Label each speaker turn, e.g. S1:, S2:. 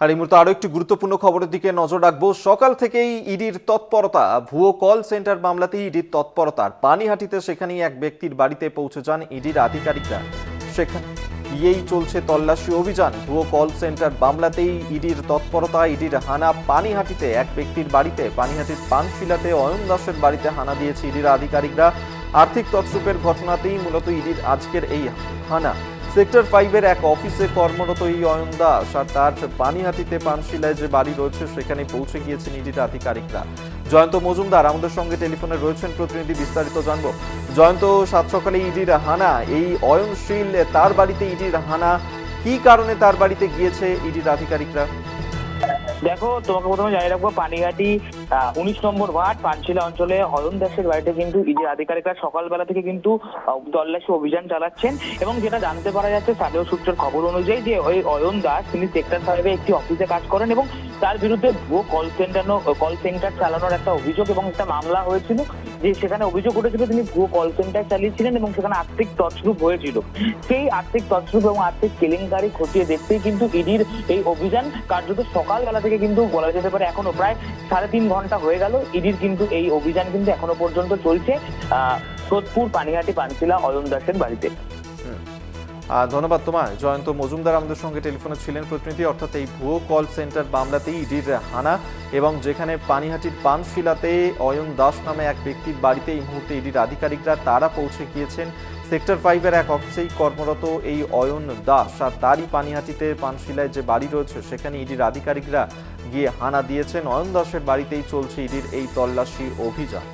S1: আর এই মুহূর্তে আরও একটি গুরুত্বপূর্ণ খবরের দিকে নজর রাখব। সকাল থেকেই ইডির তৎপরতা, ভুয়ো কল সেন্টার মামলাতেই ইডির তৎপরতার পানিহাটিতে সেখানেই এক ব্যক্তির বাড়িতে পৌঁছে যান ইডির আধিকারিকরা। সেখানে গিয়েই চলছে তল্লাশি অভিযান। ভুয়ো কল সেন্টার মামলাতেই ইডির তৎপরতা, ইডির হানা পানিহাটিতে এক ব্যক্তির বাড়িতে। পানিহাটির পানশিলাতে অয়ন দাসের বাড়িতে হানা দিয়েছে ইডির আধিকারিকরা। আর্থিক তৎসুপের ঘটনাতেই মূলত ইডির আজকের এই হানা। সেক্টর ফাইভের এক অফিসে কর্মরত এই অয়ন দাস আর তার পানিহাটিতে পানশিলায় যে বাড়ি রয়েছে, সেখানে পৌঁছে গিয়েছে নিজের আধিকারিকরা। জয়ন্ত মজুমদার আমাদের সঙ্গে টেলিফোনে রয়েছেন, প্রতিনিধি বিস্তারিত জানব। জয়ন্ত, সাত সকালে ইডির হানা, এই অয়নশীল তার বাড়িতে ইডির হানা, কি কারণে তার বাড়িতে গিয়েছে ইডির আধিকারিকরা?
S2: দেখো, তোমাকে প্রথমে জানিয়ে রাখব, পানিঘাটি উনিশ নম্বর ওয়ার্ড, পানশিলা অঞ্চলে অয়ন দাসের বাড়িতে কিন্তু ইডি আধিকারিকরা সকালবেলা থেকে কিন্তু তল্লাশি অভিযান চালাচ্ছেন এবং যেটা জানতে পারা যাচ্ছে স্থানীয় সূত্রের খবর অনুযায়ী যে ওই অয়ন দাস, তিনি সেক্টর ফাইভে একটি অফিসে কাজ করেন এবং তার বিরুদ্ধে ভুয়ো কল সেন্টার কল সেন্টার চালানোর একটা অভিযোগ এবং একটা মামলা হয়েছিল, যে সেখানে অভিযোগ উঠেছিল তিনি ভুয়ো কল সেন্টার চালিয়েছিলেন এবং সেখানে আর্থিক তছরূপ হয়েছিল। সেই আর্থিক তছরূপ এবং আর্থিক কেলেঙ্কারি খতিয়ে দেখতেই কিন্তু ইডির এই অভিযান কার্যত সকালবেলা থেকে কিন্তু বলা যেতে পারে এখনও প্রায় সাড়ে তিন ঘণ্টা হয়ে গেল। ইডির কিন্তু এই অভিযান কিন্তু এখনও পর্যন্ত চলছে। সোদপুর, পানিহাটি, পানশিলা অয়ন দাসের বাড়িতে।
S1: ধন্যবাদ তোমায়। জয়ন্ত মজুমদার আমাদের সঙ্গে টেলিফোনে ছিলেন। প্রতিনিধি অর্থাৎ এই ভুয়ো কল সেন্টার মামলাতেই ইডির হানা এবং যেখানে পানিহাটির পানশিলাতে অয়ন দাস নামে এক ব্যক্তির বাড়িতে এই মুহূর্তে ইডির আধিকারিকরা, তারা পৌঁছে গিয়েছেন। সেক্টর ফাইভের এক অফিসেই কর্মরত এই অয়ন দাস আর তারই পানিহাটিতে পানশিলায় যে বাড়ি রয়েছে, সেখানে ইডির আধিকারিকরা গিয়ে হানা দিয়েছেন। অয়ন দাসের বাড়িতেই চলছে ইডির এই তল্লাশি অভিযান।